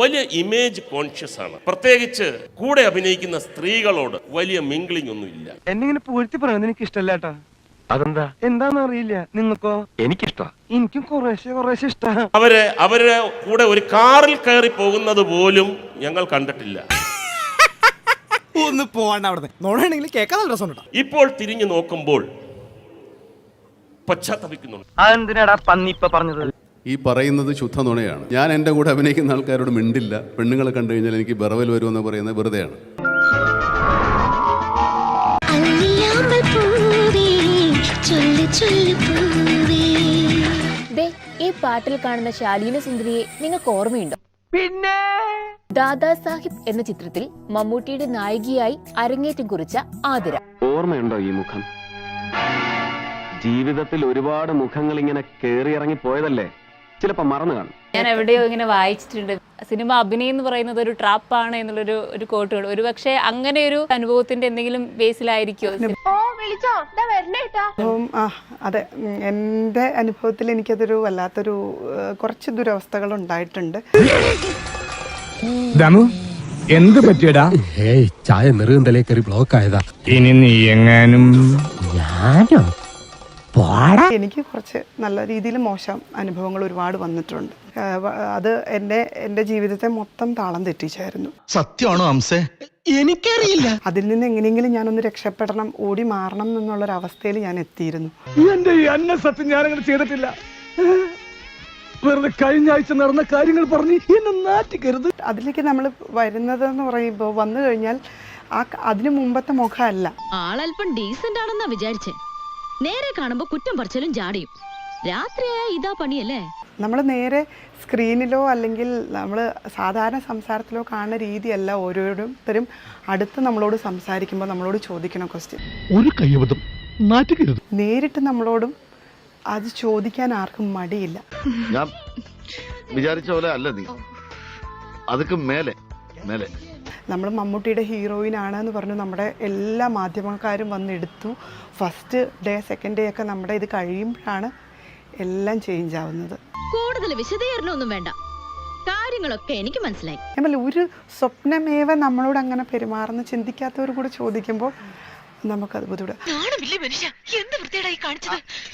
വലിയ image conscious ആണ്. പ്രത്യേകിച്ച് കൂടെ അഭിനയിക്കുന്ന സ്ത്രീകളോട് വലിയ മിംഗ്ലിംഗ് ഒന്നുമില്ല എന്നിങ്ങനെ പൂഴ്ത്തി പറയുന്നത് എനിക്ക് ഇഷ്ടമല്ല അതെന്താ? എന്താന്ന് അറിയില്ല. നിങ്ങൾക്കോ എനിക്കിഷ്ടാ. എനിക്കും കുറേശ്ശെ കുറേശ്ശെ ഇഷ്ടാ. അവർ അവരുടെ കൂടെ ഒരു കാറിൽ കയറി പോകുന്നത് പോലും ഞങ്ങൾ കണ്ടിട്ടില്ല. ഒന്ന് പോവാണ്ട് അവിടെ നോടാണെങ്കിൽ കേൾക്കാൻ നല്ല രസമുണ്ട് ഇപ്പോൾ തിരിഞ്ഞു നോക്കുമ്പോൾ പശ്ചാത്തപിക്കുന്നുണ്ട്. അതെന്തിനാടാ പന്നി ഇപ്പൊ പറഞ്ഞത്? ഈ പറയുന്നത് ശുദ്ധ നുണയാണ് ഞാൻ എന്റെ കൂടെ അഭിനയിക്കുന്ന ആൾക്കാരോട് മിണ്ടില്ല. പെണ്ണുങ്ങളെ കണ്ടു കഴിഞ്ഞാൽ എനിക്ക് ബെറവൽ വരുമെന്ന് പറയുന്നത് വെറുതെയാണ്. അല്ലിയാമ്പൽ പൂവേ ചൊല്ലു ചൊല്ലു ദേ ഈ പാട്ടിൽ കാണുന്ന ശാലീന സുന്ദരിയെ നിങ്ങൾക്ക് ഓർമ്മയുണ്ടോ? പിന്നെ? ദാദാ സാഹിബ് എന്ന ചിത്രത്തിൽ മമ്മൂട്ടിയുടെ നായികയായി അരങ്ങേറ്റം കുറിച്ച ആതിര. ഓർമ്മയുണ്ടോ ഈ മുഖം? ജീവിതത്തിൽ ഒരുപാട് മുഖങ്ങൾ ഇങ്ങനെ കേറി ഇറങ്ങി പോയതല്ലേ ചിലപ്പോ മറന്നു കാണും. ഞാൻ എവിടെയോ ഇങ്ങനെ വായിച്ചിട്ടുണ്ട്. സിനിമ അഭിനയം എന്ന് പറയുന്നത് ഒരു ട്രാപ്പാണ് എന്നുള്ളൊരു ഒരു കോട്ടുകൾ ഒരു പക്ഷേ അങ്ങനെ ഒരു അനുഭവത്തിന്റെ എന്തെങ്കിലും ബേസിലായിരിക്കോ അതെ. എന്റെ എന്റെ അനുഭവത്തിൽ എനിക്കതൊരു വല്ലാത്തൊരു കുറച്ച് ദുരവസ്ഥകൾ ഉണ്ടായിട്ടുണ്ട്. ദമു എന്ത് പറ്റിയടാ? ഏയ് ചായ നെറുകന്തലേ കയറി ബ്ലോക്ക് ആയതാ. ഇനി നീ എങ്ങാനും ഞാനോ? എനിക്ക് കുറച്ച് നല്ല രീതിയിൽ മോശം അനുഭവങ്ങൾ ഒരുപാട് വന്നിട്ടുണ്ട്. അത് എന്റെ എന്റെ ജീവിതത്തെ മൊത്തം താളം തെറ്റിച്ചായിരുന്നു. സത്യമാണോ അംസേ എനിക്കറിയില്ല. അതിൽ നിന്ന് എങ്ങനെയെങ്കിലും ഞാനൊന്ന് രക്ഷപ്പെടണം ഓടി മാറണം എന്നുള്ള ഒരു അവസ്ഥയിൽ ഞാൻ എത്തിയിരുന്നു. എന്റെ ഈ അന്ന സത്യം ഞാനങ്ങനെ ചെയ്തിട്ടില്ല. വെറുതെ കഴിഞ്ഞ ആഴ്ച നടന്ന കാര്യങ്ങൾ പറഞ്ഞ് എന്നെ നാറ്റിക്കരുത്. അതിലേക്ക് നമ്മൾ വരുന്നത് എന്ന് പറയുമ്പോൾ വന്നു കഴിഞ്ഞാൽ ആ അതിനു മുമ്പത്തെ മുഖമല്ല. ആളല്പം ഡീസന്റ് ആണെന്നാ വിചാരിച്ചേ. നേരെ കാണുമ്പോ കുറ്റം പറിച്ചാലും ജാടിയും രാത്രിയായ ഇതാ പണിയല്ലേ? നമ്മൾ നേരെ സ്ക്രീനിലോ അല്ലെങ്കിൽ നമ്മൾ സാധാരണ സംസാരത്തിലോ കാണുന്ന രീതിയല്ല ഓരോരുത്തരും അടുത്ത് നമ്മളോട് സംസാരിക്കുമ്പോൾ നമ്മളോട് ചോദിക്കണ ക്വസ്റ്റ്യൻ ഒരു കയ്യബദ്ധം. നാറ്റുകരുത് നേരിട്ട് നമ്മളോടും അത് ചോദിക്കാൻ ആർക്കും മടിയില്ല. ഞാൻ വിചാരിച്ച പോലെ അല്ല നീ. അതൊക്കെ മേലെ മേലെ. നമ്മൾ മമ്മൂട്ടിയുടെ ഹീറോയിൻ ആണ് എന്ന് പറഞ്ഞു നമ്മുടെ എല്ലാ മാധ്യമക്കാരും വന്നെടുത്തു. ഫസ്റ്റ് ഡേ സെക്കൻഡ് ഡേ ഒക്കെ നമ്മുടെ ഇത് കഴിയുമ്പോഴാണ് എല്ലാം ചേഞ്ച് ആവുന്നത്. കൂടുതൽ വിശദീകരണമൊന്നും വേണ്ട. കാര്യങ്ങളൊക്കെ എനിക്ക് മനസ്സിലായി. എന്നാൽ ഒരു സ്വപ്നമേവ നമ്മളോട് അങ്ങനെ പെരുമാറുന്ന ചിന്തിക്കാത്തവർ കൂടെ ചോദിക്കുമ്പോൾ നമുക്കത് ബുദ്ധിമുട്ട്.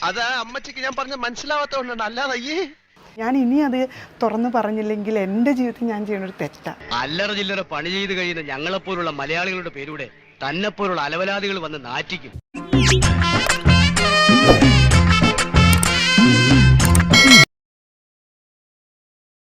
അത് അമ്മച്ചിക്ക് ഞാൻ പറഞ്ഞ മനസ്സിലാവാത്തോണ്ടാണ് അല്ലാതെ ഞാൻ ഇനി അത് തുറന്നു പറഞ്ഞില്ലെങ്കിൽ എന്റെ ജീവിതത്തിൽ ഞാൻ ചെയ്യുന്ന ഒരു തെറ്റാണ് അല്ലറ ചില്ലറ പണി ചെയ്ത് കഴിയുന്ന ഞങ്ങളെപ്പോലുള്ള മലയാളികളുടെ പേരൂടെ തന്നെപ്പോലുള്ള അലവലാദികൾ വന്ന് നാറ്റിക്കും.